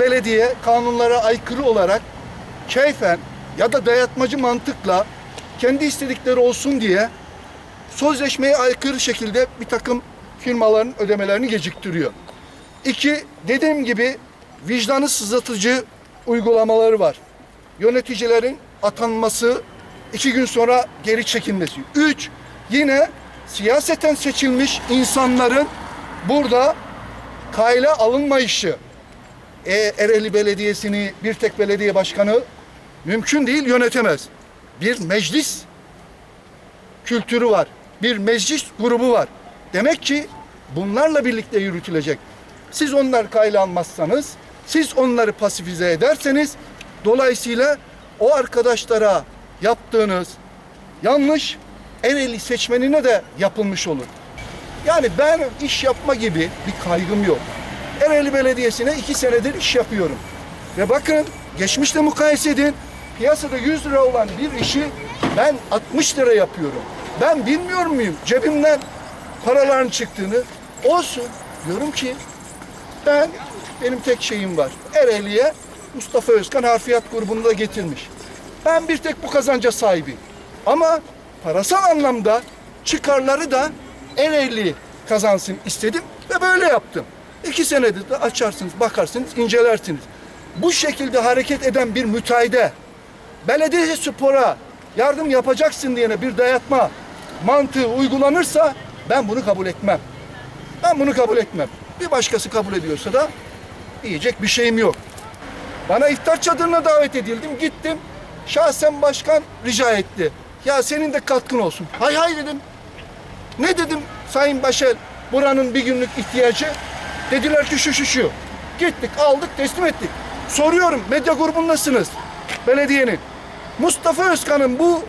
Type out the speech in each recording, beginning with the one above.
belediye kanunlara aykırı olarak keyfen ya da dayatmacı mantıkla kendi istedikleri olsun diye sözleşmeye aykırı şekilde bir takım firmaların ödemelerini geciktiriyor. İki, dediğim gibi vicdanı sızlatıcı uygulamaları var. Yöneticilerin atanması, iki gün sonra geri çekilmesi. Üç, yine siyaseten seçilmiş insanların burada kayla alınmayışı. E, Ereğli Belediyesi'ni bir tek belediye başkanı mümkün değil yönetemez. Bir meclis kültürü var. Bir meclis grubu var. Demek ki bunlarla birlikte yürütülecek. Siz onlar kayla almazsanız, siz onları pasifize ederseniz dolayısıyla o arkadaşlara yaptığınız yanlış Ereğli seçmenine de yapılmış olur. Yani ben iş yapma gibi bir kaygım yok. Ereğli Belediyesi'ne iki senedir iş yapıyorum. Ve bakın geçmişte mukayese edin. Piyasada 100 lira olan bir işi ben 60 lira yapıyorum. Ben bilmiyor muyum cebimden paraların çıktığını? Olsun. Diyorum ki ben benim tek şeyim var. Ereğli'ye Mustafa Özkan harfiyat grubunu da getirmiş. Ben bir tek bu kazanca sahibiyim. Ama parasal anlamda çıkarları da Ereğli kazansın istedim ve böyle yaptım. İki senedir de açarsınız, bakarsınız, incelersiniz. Bu şekilde hareket eden bir müteahhide belediye spora yardım yapacaksın diyene bir dayatma mantığı uygulanırsa ben bunu kabul etmem. Ben bunu kabul etmem. Bir başkası kabul ediyorsa da diyecek bir şeyim yok. Bana iftar çadırına davet edildim. Gittim. Şahsen başkan rica etti. Ya senin de katkın olsun. Hay hay dedim. Ne dedim Sayın Başel buranın bir günlük ihtiyacı? Dediler ki şu şu şu. Gittik aldık teslim ettik. Soruyorum medya grubundasınız belediyenin. Mustafa Özkan'ın bu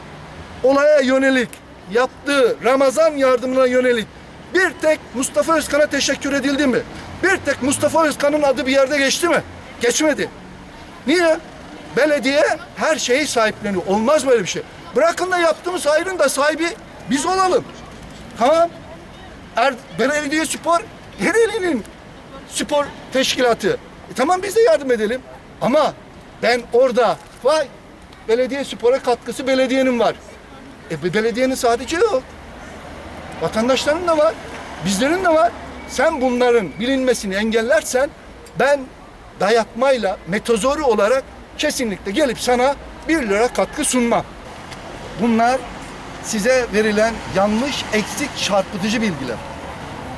olaya yönelik yaptığı Ramazan yardımına yönelik bir tek Mustafa Özkan'a teşekkür edildi mi? Bir tek Mustafa Özkan'ın adı bir yerde geçti mi? Geçmedi. Niye? Belediye her şeyi sahipleniyor. Olmaz böyle bir şey. Bırakın da yaptığımız ayrın da sahibi biz olalım. Tamam. Er, belediye spor Ereğli'nin spor teşkilatı. E tamam biz de yardım edelim. Ama ben orada vay belediye spora katkısı belediyenin var. E be- belediyenin sadece yok. Vatandaşların da var. Bizlerin de var. Sen bunların bilinmesini engellersen ben dayatmayla metozori olarak kesinlikle gelip sana bir lira katkı sunmam. Bunlar size verilen yanlış, eksik, çarpıtıcı bilgiler.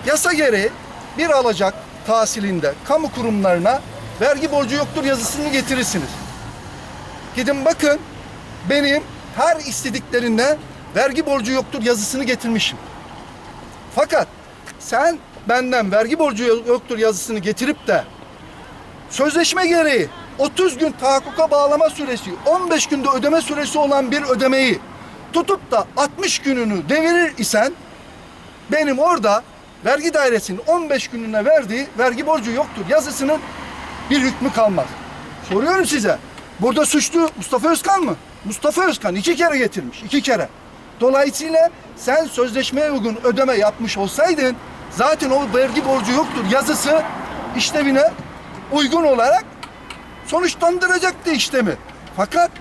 Yasa gereği bir alacak tahsilinde kamu kurumlarına vergi borcu yoktur yazısını getirirsiniz. Gidin bakın benim her istediklerinde vergi borcu yoktur yazısını getirmişim. Fakat sen benden vergi borcu yoktur yazısını getirip de sözleşme gereği 30 gün tahakkuka bağlama süresi, 15 günde ödeme süresi olan bir ödemeyi tutup da 60 gününü devirir isen benim orada vergi dairesinin 15 gününe verdiği vergi borcu yoktur yazısının bir hükmü kalmaz. Soruyorum size. Burada suçlu Mustafa Özkan mı? Mustafa Özkan iki kere getirmiş. iki kere. Dolayısıyla sen sözleşmeye uygun ödeme yapmış olsaydın zaten o vergi borcu yoktur yazısı işlevine uygun olarak sonuçlandıracaktı işlemi. Fakat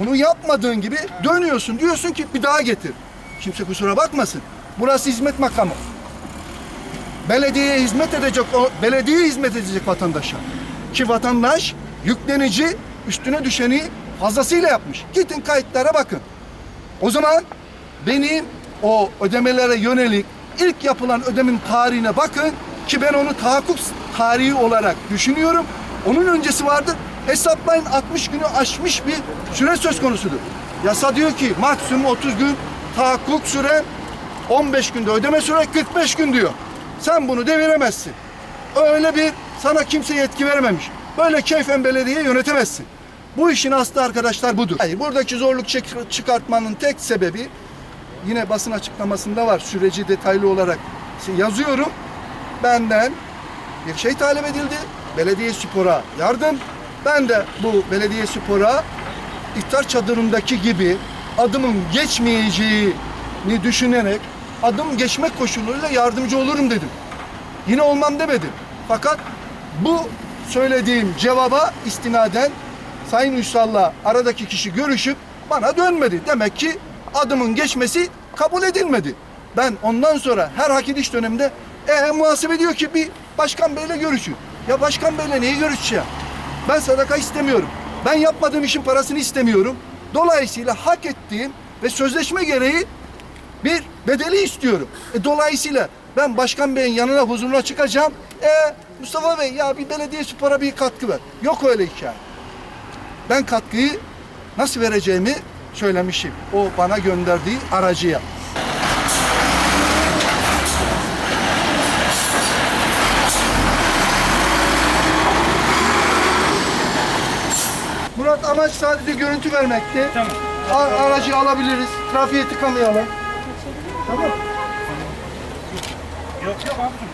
bunu yapmadığın gibi dönüyorsun diyorsun ki bir daha getir. Kimse kusura bakmasın. Burası hizmet makamı. Belediyeye hizmet edecek, o belediye hizmet edecek vatandaşa. Ki vatandaş yüklenici üstüne düşeni fazlasıyla yapmış. Gidin kayıtlara bakın. O zaman benim o ödemelere yönelik ilk yapılan ödemin tarihine bakın ki ben onu tahakkuk tarihi olarak düşünüyorum. Onun öncesi vardır. Hesaplayın 60 günü aşmış bir süre söz konusudur. Yasa diyor ki maksimum 30 gün tahakkuk süre 15 günde ödeme süre 45 gün diyor. Sen bunu deviremezsin. Öyle bir sana kimse yetki verememiş. Böyle keyfen belediye yönetemezsin. Bu işin aslı arkadaşlar budur. Hayır, buradaki zorluk çık- çıkartmanın tek sebebi yine basın açıklamasında var. Süreci detaylı olarak yazıyorum. Benden bir şey talep edildi. Belediye spora yardım. Ben de bu belediye spora iftar çadırındaki gibi adımın geçmeyeceğini düşünerek adım geçmek koşuluyla yardımcı olurum dedim. Yine olmam demedim. Fakat bu söylediğim cevaba istinaden Sayın Ünsal'la aradaki kişi görüşüp bana dönmedi. Demek ki adımın geçmesi kabul edilmedi. Ben ondan sonra her hak ediş döneminde e, muhasebe diyor ki bir başkan beyle görüşün. Ya başkan beyle neyi görüşeceğim? Ben sadaka istemiyorum. Ben yapmadığım işin parasını istemiyorum. Dolayısıyla hak ettiğim ve sözleşme gereği bir bedeli istiyorum. E, dolayısıyla ben başkan beyin yanına huzuruna çıkacağım. E Mustafa Bey ya bir belediye spora bir katkı ver. Yok öyle hikaye. Ben katkıyı nasıl vereceğimi söylemişim. O bana gönderdiği aracıya. Murat amaç sadece görüntü vermekti. Tamam. A- aracı alabiliriz. Trafiğe tıkamayalım. Tamam. Yok yok abicim.